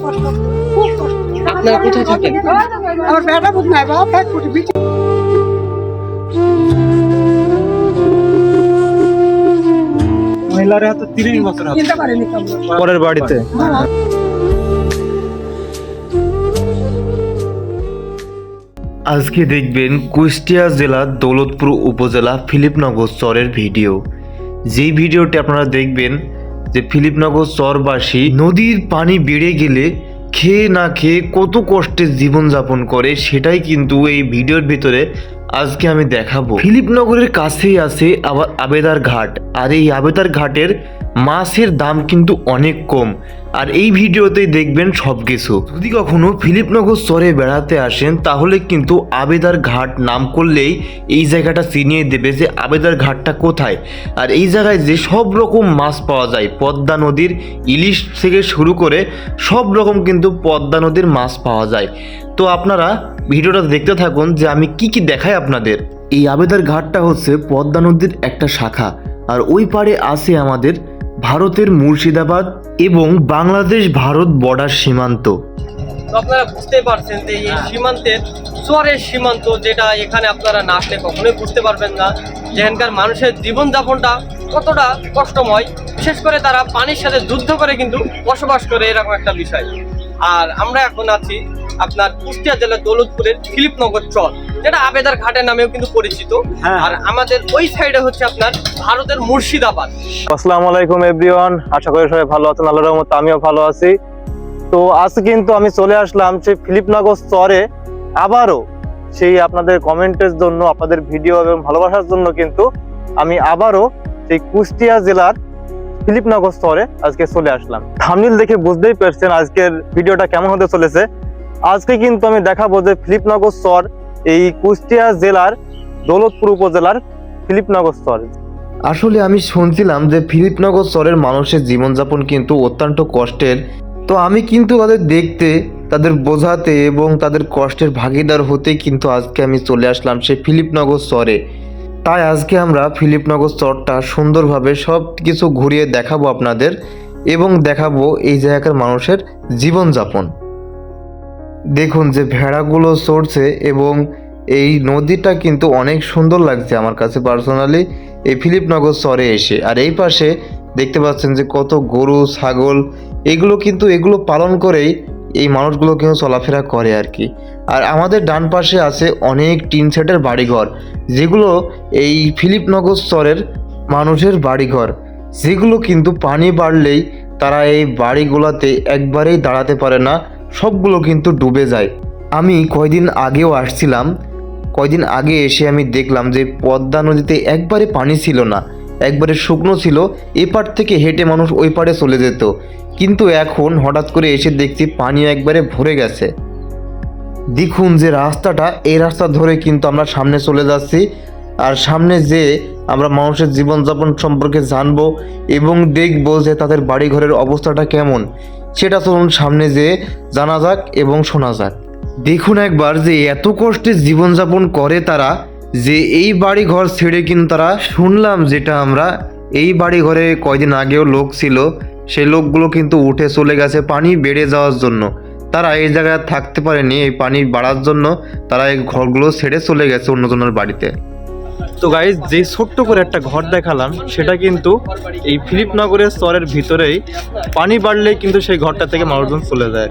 খুব কষ্ট খুব কষ্ট। আপনারা কোথায় থাকেন? আমার বেটা বুঝ নাই বিটি মহিলারা হয়তো তিরিশ বছর পরের বাড়িতে। আজকে দেখবেন কুষ্টিয়া জেলার দৌলতপুর উপজেলা ফিলিপনগর চরের ভিডিও। যেই ভিডিওটি আপনারা দেখবেন যে ফিলিপনগর চরবাসী নদীর পানি বেড়ে গেলে খেয়ে না খেয়ে কত কষ্টে জীবনযাপন করে, সেটাই কিন্তু এই ভিডিওর ভিতরে আজকে আমি দেখাবো। ফিলিপনগরের কাছেই আছে আবার আবেদার ঘাট, আর এই আবেদার ঘাটের মাছের দাম কিন্তু অনেক কম। আর এই ভিডিওতেই দেখবেন সব কিছু যদি কখনো ফিলিপনগর চরে বেড়াতে আসেন, তাহলে কিন্তু আবেদার ঘাট নাম করলেই এই জায়গাটা চিনিয়ে দেবে যে আবেদার ঘাটটা কোথায়। আর এই জায়গায় যে সব রকম মাছ পাওয়া যায়, পদ্মা নদীর ইলিশ থেকে শুরু করে সব রকম কিন্তু পদ্মা নদীর মাছ পাওয়া যায়। তো আপনারা ভিডিওটা দেখতে থাকুন যে আমি কি কি দেখাই আপনাদের। এই আবেদার ঘাটটা হচ্ছে পদ্মা নদীর একটা শাখা, আর ওই পারে আছে আমাদের ভারতের মুর্শিদাবাদ এবং বাংলাদেশ ভারত বর্ডার সীমান্ত। আপনারা বুঝতে পারছেন যে এই সীমান্তের চরের সীমান্ত যেটা এখানে আপনারা না আসলে কখনোই বুঝতে পারবেন না। যেখানকার মানুষের জীবনযাপনটা কতটা কষ্টময়, বিশেষ করে তারা পানির সাথে যুদ্ধ করে কিন্তু বসবাস করে, এরকম একটা বিষয়। আর আমরা এখন আছি আপনার কুষ্টিয়া জেলার দৌলতপুরের ফিলিপনগর চর যেটা আবেদার ঘাটের নামেও কিন্তু পরিচিত। হ্যাঁ। আর আমাদের ওই সাইডে হচ্ছে আপনার ভারতের মুর্শিদাবাদ। আসসালামু আলাইকুম এভরিওয়ান আশা করি সবাই ভালো আছেন আল্লাহর রহমতে আমিও ভালো আছি। তো আজকে কিন্তু আমি চলে আসলাম সেই ফিলিপনগর স্তরে আবারও সেই আপনাদের কমেন্টের জন্য আপনাদের ভিডিও এবং ভালোবাসার জন্য কিন্তু আমি আবারও সেই কুষ্টিয়া জেলার ফিলিপনগর স্তরে আজকে চলে আসলাম। থামনিল দেখে বুঝতেই পারছেন আজকের ভিডিওটা কেমন হতে চলেছে। আজকে কিন্তু আমি দেখাবো যে ফিলিপনগর স্তর এই কুষ্টিয়া জেলার, দৌলতপুর উপজেলার ফিলিপনগর স্তর আসলে আমি শুনছিলাম যে ফিলিপনগর চরের মানুষের জীবনযাপন কিন্তু অত্যন্ত কষ্টের। তো আমি কিন্তু তাদের দেখতে, তাদের বোঝাতে এবং তাদের কষ্টের ভাগিদার হতে কিন্তু আজকে আমি চলে আসলাম সেই ফিলিপনগর চরে তাই আজকে আমরা ফিলিপনগর চরটা সুন্দরভাবে সব কিছু ঘুরিয়ে দেখাবো আপনাদের এবং দেখাবো এই জায়গার মানুষের জীবনযাপন। দেখুন যে ভেড়াগুলো চড়ছে এবং এই নদীটা কিন্তু অনেক সুন্দর লাগছে আমার কাছে পার্সোনালি। এই ফিলিপনগর চরে এসে। আর এই পাশে দেখতে পাচ্ছেন যে কত গরু, ছাগল, এগুলো কিন্তু এগুলো পালন করেই এই মানুষগুলো কিন্তু চলাফেরা করে আর কি। আর আমাদের ডান পাশে আছে অনেক টিন সেটের বাড়িঘর, যেগুলো এই ফিলিপনগর চরের মানুষের বাড়িঘর। যেগুলো কিন্তু পানি বাড়লেই তারা এই বাড়িগুলোতে একবারেই দাঁড়াতে পারে না। সবগুলো কিন্তু ডুবে যায়। আমি কয়দিন আগেও আসছিলাম। কয়দিন আগে এসে আমি দেখলাম যে পদ্মা নদীতে একবারে পানি ছিল না, একবারে শুকনো ছিল, এপার থেকে হেঁটে মানুষ ওই পারে চলে যেত। কিন্তু এখন হঠাৎ করে এসে দেখছি পানি একবারে ভরে গেছে। দেখুন যে রাস্তাটা, এই রাস্তা ধরে কিন্তু আমরা সামনে চলে যাচ্ছি। আর সামনে যে আমরা মানুষের জীবনযাপন সম্পর্কে জানব এবং দেখব যে তাদের বাড়িঘরের অবস্থাটা কেমন। সেটা চলুন সামনে যে জানা যাক এবং শোনা যাক। দেখুন একবার যে এত কষ্টে জীবনযাপন করে তারা যে এই বাড়ি ঘর ছেড়ে কিন্তু তারা শুনলাম যেটা আমরা এই বাড়ি ঘরে কয়দিন আগেও লোক ছিল সেই লোকগুলো কিন্তু উঠে চলে গেছে পানি বেড়ে যাওয়ার জন্য। তারা এই জায়গায় থাকতে পারেনি, এই পানি বাড়ার জন্য তারা এই ঘরগুলো ছেড়ে চলে গেছে অন্যজনের বাড়িতে। তো গাইজ যে ছোট্ট করে একটা ঘর দেখালাম, সেটা কিন্তু এই ফিলিপনগরের স্তরের ভিতরেই পানি বাড়লেই কিন্তু সেই ঘরটা থেকে মানুষজন চলে যায়।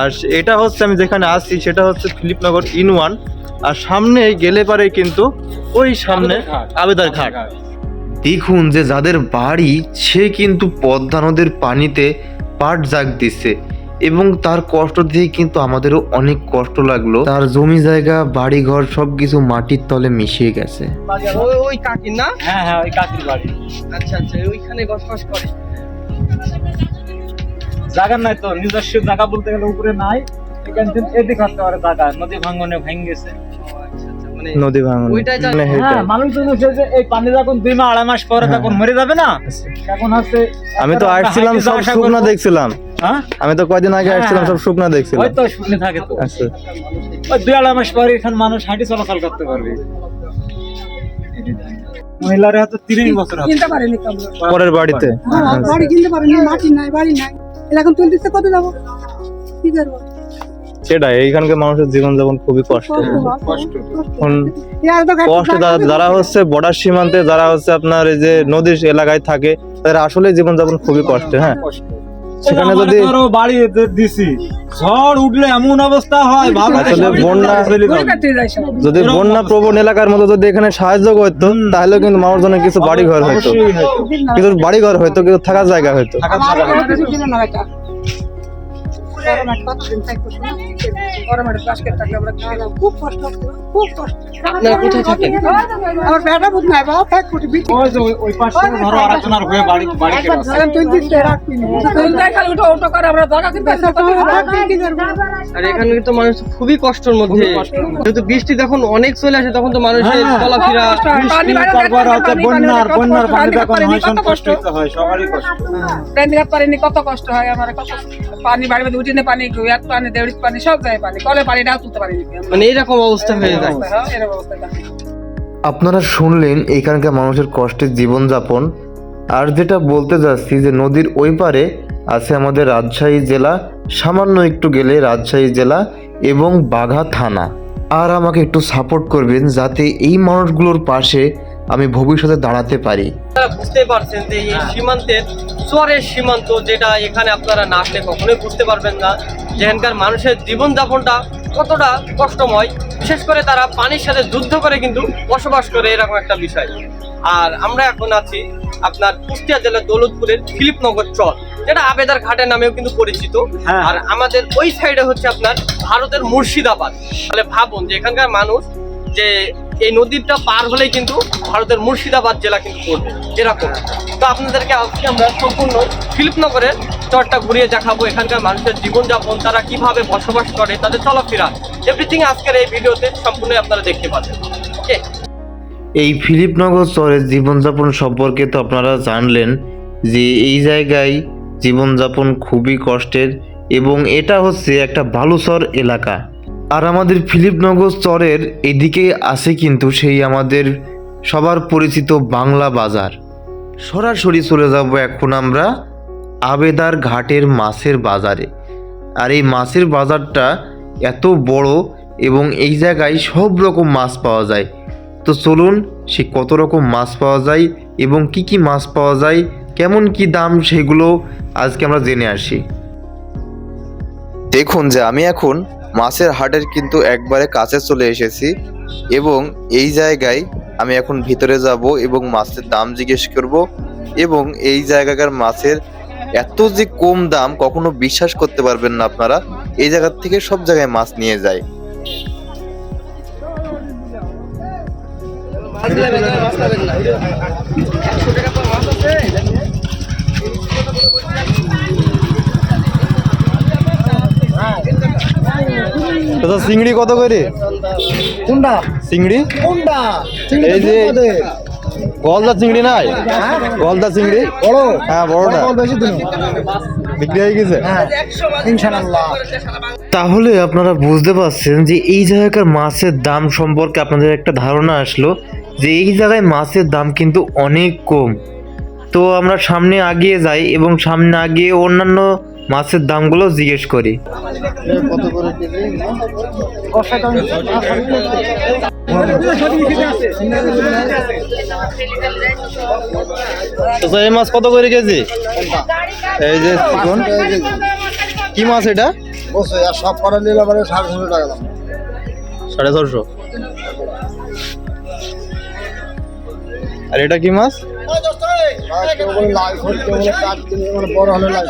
আর এটা হচ্ছে আমি যেখানে আছি, সেটা হচ্ছে ফিলিপনগর ইন ওয়ান। আর সামনে গেলে পারে কিন্তু ওই সামনে আবেদার ঘাট। দেখুন যে যাদের বাড়ি, সে কিন্তু পদ্মা নদীর পানিতে পাট জাগ দিচ্ছে এবং তার কষ্ট দিয়ে কিন্তু আমাদেরও অনেক কষ্ট লাগল। তার জমি জায়গা বাড়ি ঘর সবকিছু মাটির তলে মিশিয়ে গেছে। ওই ওই কাকির না? হ্যাঁ হ্যাঁ ওই কাকির বাড়ি। আচ্ছা আচ্ছা ওইখানে বসবাস করে। জায়গা নাই তো নিজস্ব জায়গা বলতে গেলে উপরে নাই। এখান থেকে এদিকে আসতে পারে জায়গা নদী ভাঙ্গনে ভেঙে গেছে। মানে নদী ভাঙন মানে। হ্যাঁ মানুষজন যে এই পানি যখন দুই মাস আড়াই মাস পরে তখন মরে যাবে না তখন হচ্ছে আমি তো আসছিলাম সব শুকনা দেখছিলাম। হ্যাঁ আমি তো কয়দিন আগে আসছিলাম সব শুকনা দেখছিলাম। ওই তো শুনে থাকে তো। আচ্ছা। ওই দুই আড়াই মাস পরে এখানে মানুষ হাঁটি চলাচল করতে পারবে। মহিলারা হয়তো তিরিশ বছর কিনতে পারেনি পরের বাড়িতে। হ্যাঁ, বাড়ি কিনতে পারেনি মাটি নাই বাড়ি নাই। এখন তুলতেছে কত যাব? কি করব? সেটাই এইখানকার মানুষের জীবনযাপন খুবই কষ্ট। কষ্ট এখন ইয়ার তো কষ্ট যারা- যারা হচ্ছে বর্ডার সীমান্তে যারা হচ্ছে আপনার এই যে নদীর এলাকায় থাকে তাদের আসলে জীবনযাপন খুবই কষ্ট হ্যাঁ? সেখানে যদি বাড়ি দিছি। ঝড় উঠলে এমন অবস্থা হয় ভালো বন্যা যদি বন্যা প্রবণ এলাকার মতো যদি এখানে সাহায্য করতো তাহলে কিন্তু মানুষজনের কিছু বাড়ি ঘর হয়তো কিছু বাড়ি ঘর হয়তো কিছু থাকার জায়গা হইতো। খুব কষ্ট খুব কষ্ট আপনারা কোথায় থাকেন আমার বেটা বুঝ নাই বাবা ফেক ফুটি বিচি ওই যে ওই- ওই পাশে ধরো আরেকজনের হয়ে বাড়ি বাড়ি কেটে আছে। আমি তুই দিতে রাখবি আর এখানে কিন্তু মানুষ খুবই কষ্টের মধ্যে যেহেতু বৃষ্টি যখন অনেক চলে আসে তখন তো মানুষের হ্যাঁ। চলাফেরা তারপর হচ্ছে বন্যার বন্যার পানি কষ্ট হয় সবারই কষ্ট পারিনি কত কষ্ট হয় আমার কত পানি বাড়ি বাড়ি উঠিনে পানি এক পানি দেড় পানি সব যায় পানি। কলে পানি ডাল তুলতে পারিনি মানে এইরকম অবস্থা হয়ে যায়। এরকম অবস্থা আপনারা শুনলেন এখানকার মানুষের কষ্টের জীবনযাপন। আর যেটা বলতে যাচ্ছি যে নদীর ওই পারে আছে আমাদের রাজশাহী জেলা সামান্য একটু গেলে রাজশাহী জেলা এবং বাঘা থানা। আর আমাকে একটু সাপোর্ট করবেন যাতে এই মানুষগুলোর পাশে আমি ভবিষ্যতে দাঁড়াতে পারি। আপনারা বুঝতে পারছেন যে এই সীমান্তের চরের সীমান্ত যেটা এখানে আপনারা না আসলে কখনোই বুঝতে পারবেন না। যেখানকার মানুষের জীবনযাপনটা কতটা কষ্টময় বিশেষ করে তারা পানির সাথে যুদ্ধ করে কিন্তু বসবাস করে এরকম একটা বিষয়। আর আমরা এখন আছি আপনার কুষ্টিয়া জেলার দৌলতপুরের ফিলিপনগর চর যেটা আবেদার ঘাটের নামেও কিন্তু পরিচিত। হ্যাঁ। আর আমাদের ওই সাইডে হচ্ছে আপনার ভারতের মুর্শিদাবাদ। তাহলে ভাবুন যে এখানকার মানুষ যে এই নদীটা পার হলেই কিন্তু ভারতের মুর্শিদাবাদ জেলা কিন্তু পড়বে, এরকম। তো আপনাদেরকে আজকে আমরা সম্পূর্ণ ফিলিপনগরের চরটা ঘুরিয়ে দেখাবো এখানকার মানুষের জীবনযাপন, তারা কীভাবে বসবাস করে, তাদের চলাফেরা। এভরিথিং আজকের এই ভিডিওতে সম্পূর্ণ আপনারা দেখতে পাবেন। ওকে এই ফিলিপনগর শহরের জীবনযাপন সম্পর্কে তো আপনারা জানলেন যে এই জায়গায় জীবনযাপন খুবই কষ্টের এবং এটা হচ্ছে একটা বালুচর এলাকা। আর আমাদের ফিলিপনগর চরের এদিকে আছে কিন্তু সেই আমাদের সবার পরিচিত বাংলা বাজার। সরাসরি চলে যাব এখন আমরা আবেদার ঘাটের মাছের বাজারে। আর এই মাছের বাজারটা এত বড় এবং এই জায়গায় সব রকম মাছ পাওয়া যায়। তো চলুন সে কত রকম মাছ পাওয়া যায় এবং কি কি মাছ পাওয়া যায়, কেমন কি দাম সেগুলো আজকে আমরা জেনে আসি। দেখুন যে আমি এখন মাছের হাটের কিন্তু একবারে কাছে চলে এসেছি এবং এই জায়গায় আমি এখন ভিতরে যাব এবং মাছের দাম জিজ্ঞেস করব এবং এই জায়গাকার মাছের এত যে কম দাম কখনো বিশ্বাস করতে পারবেন না আপনারা। এই জায়গার থেকে সব জায়গায় মাছ নিয়ে যায়। দাদা চিংড়ি কত করে? কোনটা চিংড়ি? কোনটা এই যে গলদা চিংড়ি নাই? গলদা চিংড়ি? বড়। হ্যাঁ বড়টা। বেশি দিন। বিক্রি হয়ে গেছে? তাহলে আপনারা বুঝতে পারছেন যে এই জায়গাকার মাছের দাম সম্পর্কে আপনাদের একটা ধারণা আসলো যে এই জায়গায় মাছের দাম কিন্তু অনেক কম। তো আমরা সামনে আগিয়ে যাই এবং সামনে আগিয়ে অন্যান্য মাছের দামগুলো জিজ্ঞেস করি। তো এই মাছ কত করে কেজি? এই যে কি মাছ এটা? সব করা নিলে মানে সাড়ে ছশো টাকা দাম। সাড়ে ছশো। আর এটা কি মাছ? বড় হলে লাল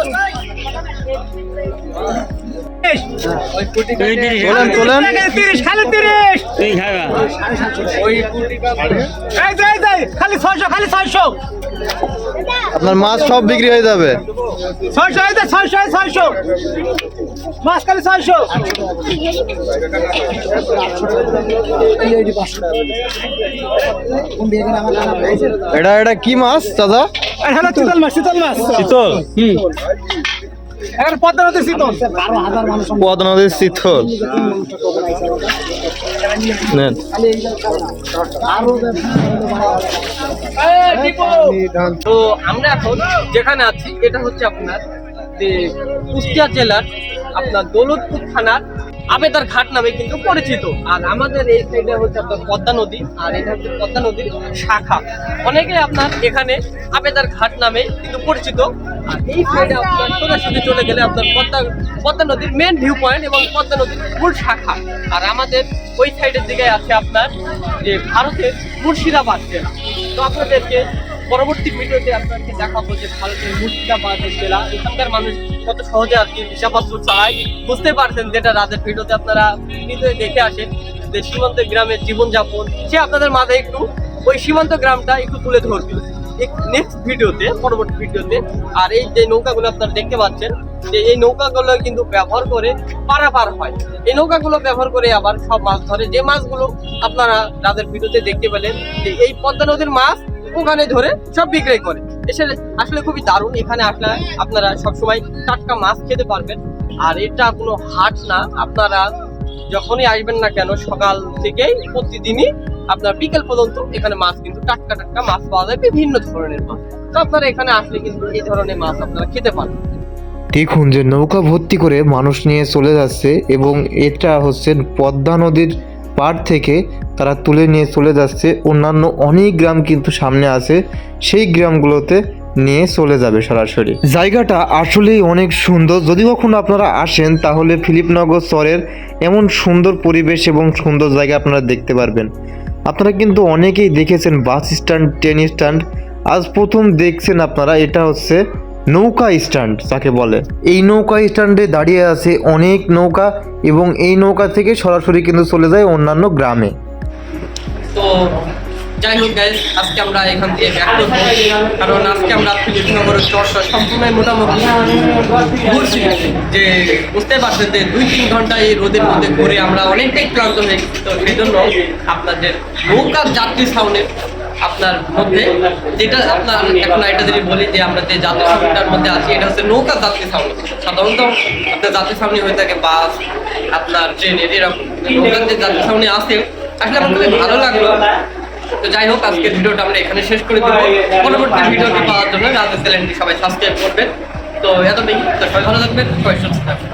চলেন খালি ছয়শো খালি ছয়শো আপনার মাছ সব বিক্রি হয়ে যাবে? ছয়শো মাছ খালি ছয়শো এটা এটা কি মাছ দাদা? চিতল মাছ চিতল মাছ। শীতল? এখন পদ্মা নদীর চিতল পদ নদীর শীতল। নেন। তো আমরা এখন যেখানে আছি এটা হচ্ছে আপনার যে কুষ্টিয়া জেলার আপনার দৌলতপুর থানার আবেদার ঘাট নামে কিন্তু পরিচিত। আর আমাদের এই সাইডে হচ্ছে আপনার পদ্মা নদী আর এটা হচ্ছে পদ্মা নদীর শাখা। অনেকে আপনার এখানে আবেদার ঘাট নামে কিন্তু পরিচিত। আর এই সাইডে আপনার সোজাসুজি চলে গেলে আপনার পদ্মা পদ্মা নদীর মেন ভিউ পয়েন্ট এবং পদ্মা নদীর মূল শাখা। আর আমাদের ওই সাইডের দিকে আছে আপনার যে ভারতের মুর্শিদাবাদ জেলা। তো আপনাদেরকে পরবর্তী ভিডিওতে আপনাকে দেখাবো যে ভারতের মুর্শিদাবাদ জেলা। এখানকার মানুষ কত সহজে আর কি হিসাবপত্র চালায়। বুঝতে পারছেন যেটা রাতের ভিডিওতে আপনারা ভিডিওতে দেখে আসেন যে সীমান্ত গ্রামের জীবনযাপন। সে আপনাদের মাঝে একটু, ওই সীমান্ত গ্রামটা একটু তুলে ধরবে। নেক্সট ভিডিওতে, পরবর্তী ভিডিওতে। আর এই যে নৌকাগুলো আপনারা দেখতে পাচ্ছেন, যে এই নৌকাগুলো কিন্তু ব্যবহার করে পারাপার হয়। এই নৌকাগুলো ব্যবহার করে আবার সব মাছ ধরে। যে মাছগুলো আপনারা রাতের ভিডিওতে দেখতে পেলেন, যে এই পদ্মা নদীর মাছ ওখানে ধরে সব বিক্রয় করে। এসে আসলে খুবই দারুণ। এখানে আসলে আপনারা সবসময় টাটকা মাছ খেতে পারবেন। আর এটা কোনো হাট না। আপনারা যখনই আসবেন না কেন, সকাল থেকেই প্রতিদিনই আপনার বিকেল পর্যন্ত এখানে মাছ কিন্তু টাটকা টাটকা মাছ পাওয়া যায় বিভিন্ন ধরনের মাছ। আপনারা এখানে আসলে কিন্তু এই ধরনের মাছ আপনারা খেতে পারেন। দেখুন যে নৌকা ভর্তি করে মানুষ নিয়ে চলে যাচ্ছে এবং এটা হচ্ছে পদ্মা নদীর পাড় থেকে তারা তুলে নিয়ে চলে যাচ্ছে। অন্যান্য অনেক গ্রাম কিন্তু সামনে আছে। সেই গ্রামগুলোতে নিয়ে চলে যাবে সরাসরি। জায়গাটা আসলেই অনেক সুন্দর। যদি কখনো আপনারা আসেন, তাহলে ফিলিপনগর চরের এমন সুন্দর পরিবেশ এবং সুন্দর জায়গা আপনারা দেখতে পারবেন। আপনারা কিন্তু অনেকেই দেখেছেন বাস স্ট্যান্ড, ট্রেন স্ট্যান্ড। আজ প্রথম দেখছেন আপনারা, এটা হচ্ছে নৌকা স্ট্যান্ড যাকে বলে। এই নৌকা স্ট্যান্ডে দাঁড়িয়ে আছে অনেক নৌকা এবং এই নৌকা থেকে সরাসরি কিন্তু চলে যায় অন্যান্য গ্রামে। যাই হোক গাইজ আজকে আমরা এখান থেকে ব্যাক করব। কারণ আজকে আমরা ফিলিপনগরের চর্চা সম্পূর্ণ মোটামুটি ঘুরছি যে বুঝতে পারছেন যে দুই তিন ঘণ্টা এই রোদের মধ্যে ঘুরে আমরা অনেকটাই ক্লান্ত হয়ে গেছি। তো সেই জন্য আপনাদের নৌকার যাত্রী সাউন্ডের আপনার মধ্যে যেটা আপনার এখন এটা যদি বলি যে আমরা যে যাত্রী সাউন্ডটার মধ্যে আছি, এটা হচ্ছে নৌকা যাত্রী সাউন্ড সাধারণত আপনার যাত্রী সাউন্ড হয়ে থাকে বাস, আপনার ট্রেনের, এরকম। নৌকার যে যাত্রী সাউন্ডে আছে আসলে আমার খুবই ভালো লাগল। তো যাই হোক আজকে ভিডিওটা আমরা এখানে শেষ করে দেবো। পরবর্তী ভিডিওটি পাওয়ার জন্য রাজা চ্যানেলটি সবাই সাবস্ক্রাইব করবেন। তো এতটাই তো সবাই ভালো থাকবেন সবাই সুস্থ থাকবেন।